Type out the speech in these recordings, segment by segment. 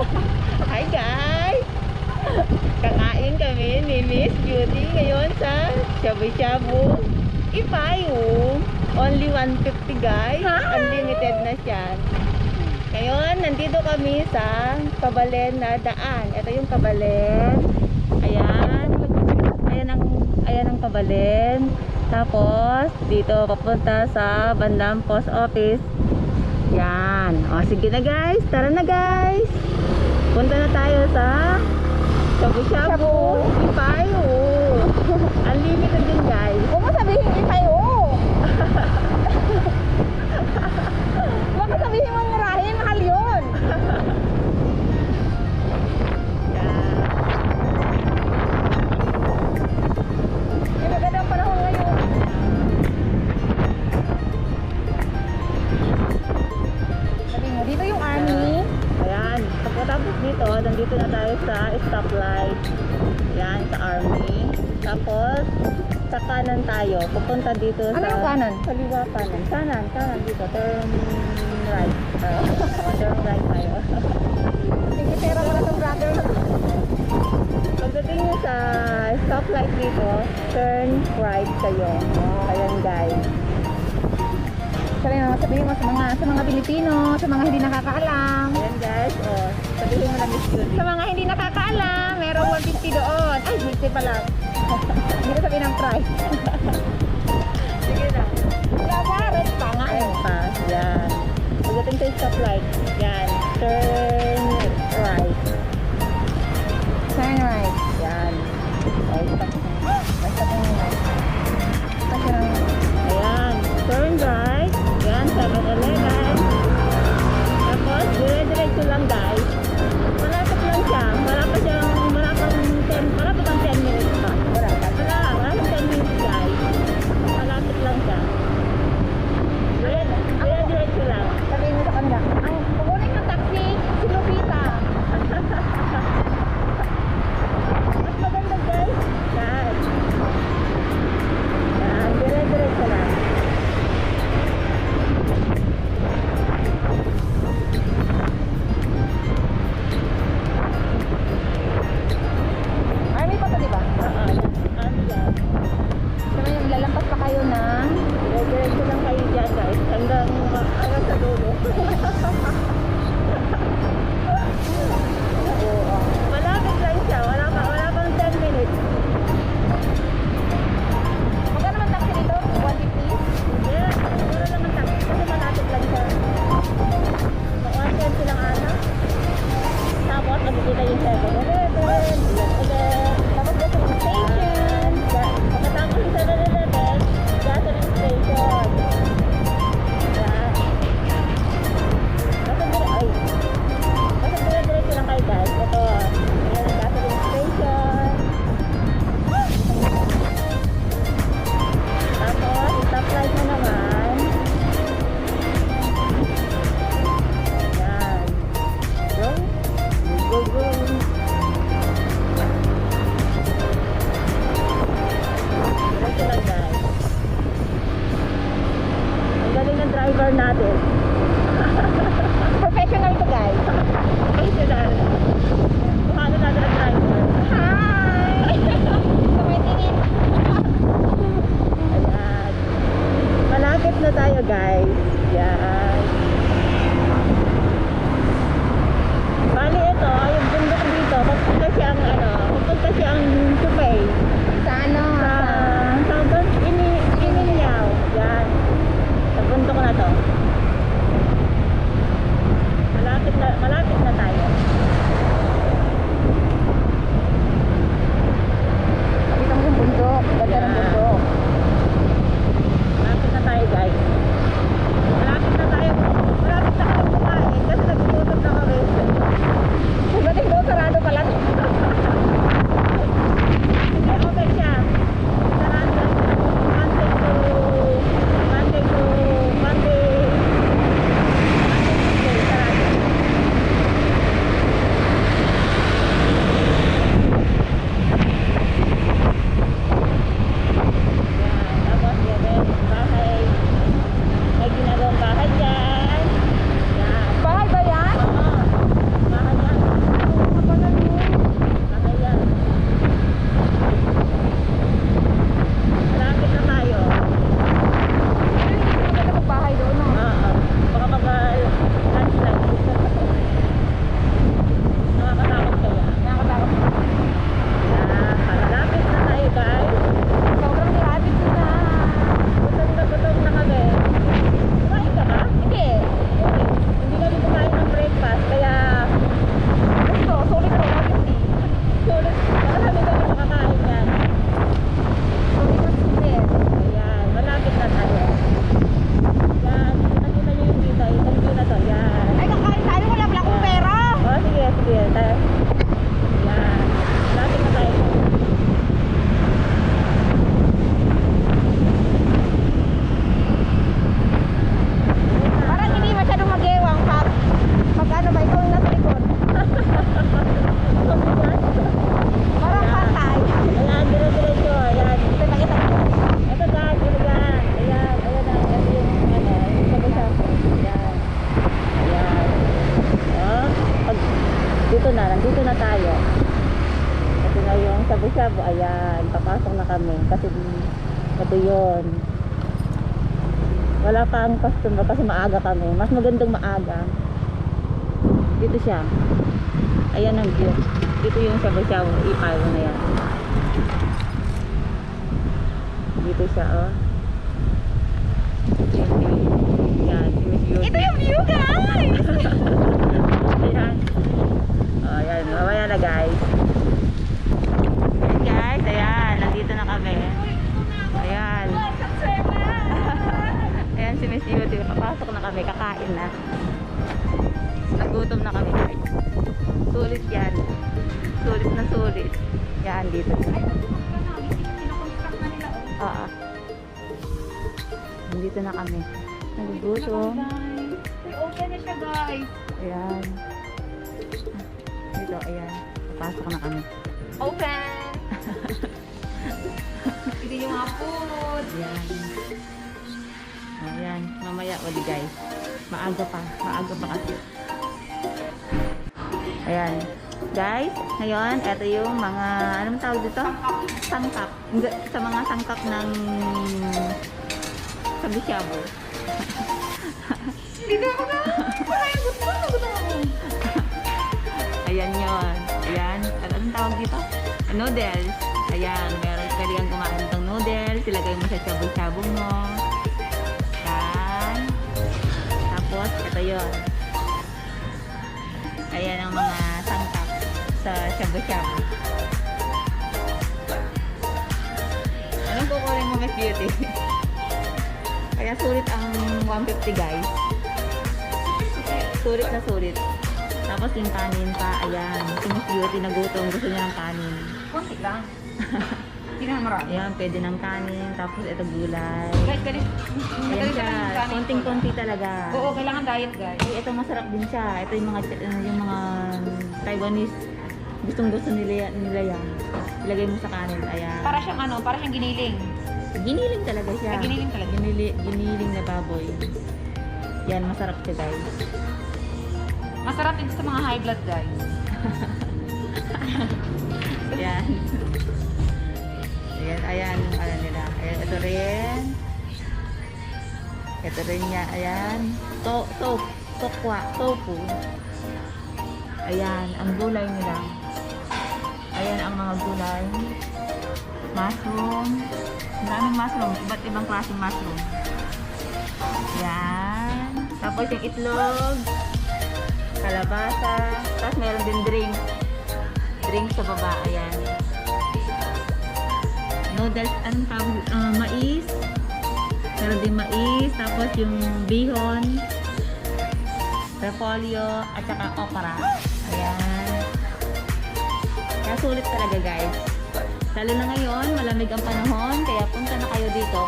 Hi guys! Kakain kami ni Miss Beauty ngayon sa Shabu Shabu Ipayo. Only 150 guys. Unlimited na siya. Ngayon, nandito kami sa Kabalen na daan. Ito yung Kabalen. Ayan. Ayan ang, ayan ang Kabalen. Tapos, dito papunta sa bandang post office. Yan. O, sige na guys. Tara na guys. Punta na tayo sa Shabu Shabu. Ipayo. Unlimited din guys. Huwag mo sabihin itayo. Dito Ano sa... yung kanan? Kaliwa kanan. Kanan, kanan dito. Turn right. Uh, turn right tayo. Sige, pera mo na sa brother. Pagdating nyo sa stoplight dito, turn right kayo. Ayan guys. Sabi mo, sabihin mo sa mga, sa mga Pilipino, sa mga hindi nakakaalam. Ayan guys, oh. Sabihin mo na Miss Judy. Sa mga hindi nakakaalam, merong 150 doon. Ay, 50 pa lang. Hindi ko sabihin ang price. Pagdating sa stoplight, na tayo guys. Yan. Bali ito, yung bundok dito, papunta siyang ano, papunta siyang Tupay. Sa ano? Sa, sa doon, ini, ininyaw. Yan. Sa bundok na to. Malapit na, malapit na tayo. Dito yung bundok. Ganda ng bundok. Sabo, ayan, papasok na kami. Kasi ito yon wala pa ang customer kasi maaga kami. Mas magandang maaga. Dito siya. Ayan ang view. Dito yung sabaw-sabaw ipayo na yan. Dito siya oh. Yan yung view. Ito yung view guys! Ayan. Oh, ayan. Mamaya na guys. Ayan, guys. Ayan. Nandito na kami. Ayan. Ayan si Miss Beauty. Papasok na kami. Kakain na. Nagutom na kami, guys. Sulit yan. Sulit na sulit. Yan, dito. Oo. Nandito na kami. Nagugutom. Ay, open na siya, guys. Ayan. Dito, ayan. Papasok na kami. Open! Ito yung mga food. Ayan. Ayan. Mamaya uli guys. Maaga pa. Maaga pa kasi. Ayan. Guys, ngayon, ito yung mga, anong tawag dito? Sangkap. Hindi, Sa mga sangkap ng sabi-shabu. Dito ako na. Wala yung gusto. Gusto mo. Ayan yun. Ayan. Anong tawag dito? Noodles. Ayan. Meron pwede kang kumain ng noodles. Ilagay mo sa shabu-shabu mo. Ayan. Tapos, ito yun. Ayan ang mga sangkap sa shabu-shabu. Anong kukunin mo, Miss Beauty? Kaya sulit ang 150 guys. Sulit na sulit. Tapos yung kanin pa, ayan. Si Miss Beauty nagutom, gusto niya ng kanin. Konti lang. Hindi marami. Ayan, pwede ng kanin. Tapos ito gulay. Guys, galit. Ayan siya. Konting-konti talaga. Oo, kailangan diet, guys. Ay, ito masarap din siya. Ito yung mga yung mga Taiwanese gustong gusto nila, nila yan. Ilagay mo sa kanin. Ayan. Para siyang ano, para siyang giniling. Giniling talaga siya. Ay, giniling talaga. Ginili, giniling na baboy. Yan, masarap siya guys. Masarap ito sa mga high blood, guys. Ayan. Ayan, ayan yung ano nila. Ayan, ito rin. Ito rin niya, ayan. To, to, tokwa, tofu. Ayan, ang gulay nila. Ayan ang mga gulay. Mushroom. Ang daming mushroom. Iba't ibang klaseng mushroom. Ayan. Tapos yung itlog. Kalabasa. Tapos meron din drink. Drink sa baba. Ayan. Noodles. Anong tawag? Ah, mais. Meron din mais. Tapos yung bihon. Repolyo. At saka okra. Ayan. Kaya sulit talaga guys. Lalo na ngayon, malamig ang panahon. Kaya punta na kayo dito.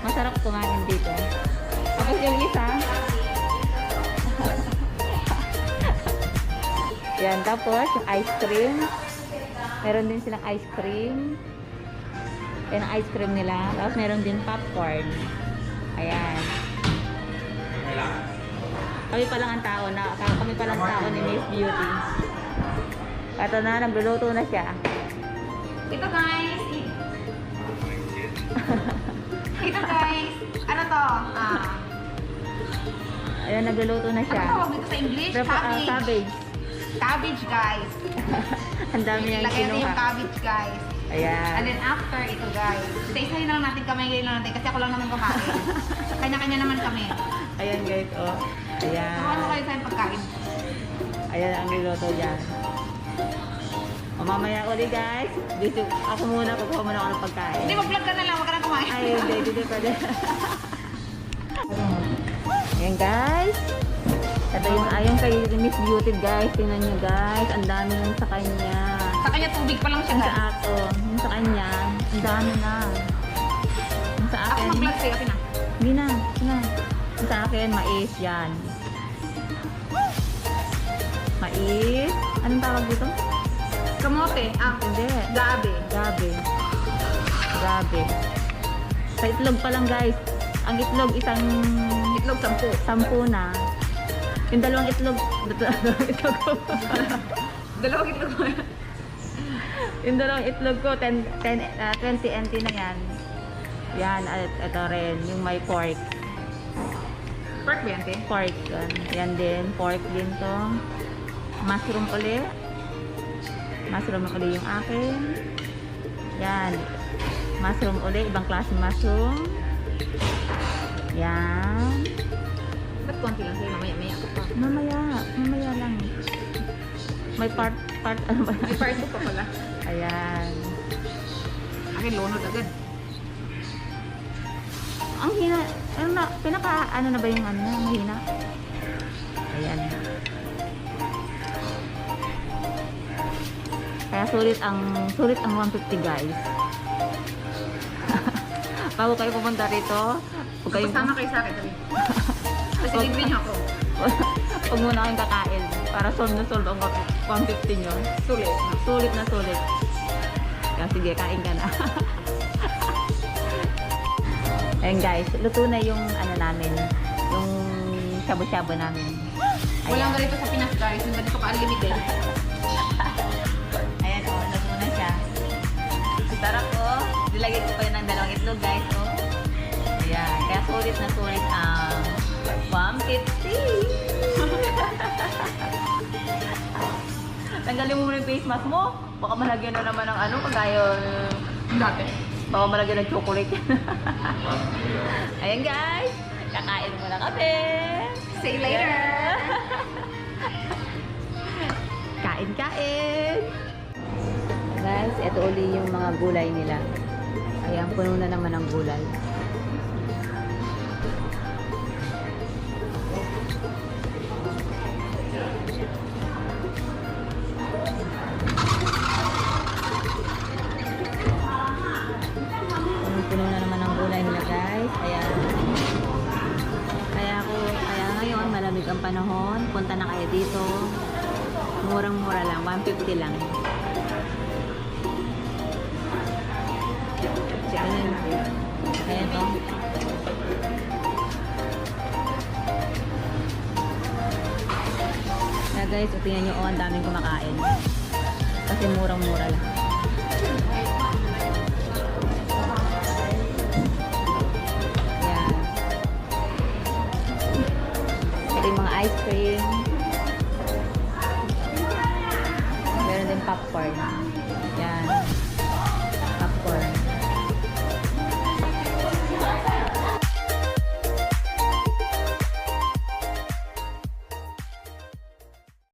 Masarap kumain dito. Tapos yung isa, Yan, tapos yung ice cream. Meron din silang ice cream. Yan ang ice cream nila. Tapos meron din popcorn. Ayan. Kami pa lang ang tao na kami pa lang tao ni Miss Beauty. Ito na, nagluluto na siya. Ito, guys. Ito, guys. Ano to? Ah, Ayan, nagluluto na ano siya. tawag dito sa English? Pero, ah, Cabbage. cabbage. Cabbage, guys. Ang dami natin yung kinuha. cabbage, guys. And Ayan. then after, ito, guys. Isa-isahin lang natin kamay lang natin kasi ako lang naman kumain. Kanya-kanya naman kami. Ayan guys, oh. So, ano Ayan. kayo sa pagkain? Ayan ang niluto dyan. O mamaya uli guys. Dito, ako muna, kukuha muna ako ng pagkain. Hindi, mag-vlog ka na lang. Huwag ka na kumain. Ay, hindi, hindi pwede. Ayan guys. Ito yung ayon kay Miss Beauty guys. Tingnan nyo guys. Ang dami yung sa kanya. Sa kanya tubig pa lang siya, Yung sa guys. ako. Yung sa kanya. Ang dami na. Yung sa Ako akin. mag-vlog sa'yo. Okay na. Hindi na. Na. Yung sa akin, mais yan. Mais. Anong tawag dito? Kamote. Ah, Hindi. gabi. Gabi. Gabi. Sa itlog pa lang guys. Ang itlog isang Itlog sampu. sampu na. Yung dalawang itlog, dalawang itlog ko. Dalawang itlog mo. yung dalawang itlog ko, 10, 10, ah, 20 NT na yan. Yan, at ito rin, yung may pork. Pork ba yan, te? Pork, yan. Yan din, pork din to. Mushroom uli. Mushroom uli yung akin. Yan. Mushroom uli, ibang klase mushroom. Yan. Ba't konti lang sa'yo? Mamaya-maya ka pa. Mamaya, mamaya lang. May part, part, ano ba? May part pa pala. Ayan. Akin, lonod agad. Ang hina, ano na, pinaka, ano na ba yung ano, mahina? Ayan. Kaya sulit ang, sulit ang 150 guys. Bago kayo pumunta rito, huwag kayong, Kasama kayo sa akin, sabi. Kasi libre ako. huwag muna kayong kakain para solve na solve ang 150 nyo. Sulit. Sulit na sulit. Kaya sige, kain ka na. Ayan guys, luto na yung ano namin, yung shabu-shabu namin. Walang ganito sa Pinas, guys. Yung ganito ka-unlimited. Ayan o, oh, luto na siya. Sarap o. Dilagay ko pa yun ng dalawang itlog guys o. Ayan, kaya sulit na sulit ang 150. Tanggalin mo muna yung face mask mo. Baka malagyan na naman ng ano, kagaya Dati. Baka malagyan ng chocolate. Ayan guys, kakain muna kami. See you later. Kain, kain. Guys, ito uli yung mga gulay nila. Ayan, puno na naman ang gulay. Panahon. Punta na kayo dito. Murang-mura lang, 150 lang. Ayan. Ayan to. Kaya guys, o, tingnan nyo, oh, ang daming kumakain. Kasi murang-mura lang. Yung mga ice cream. Meron din popcorn.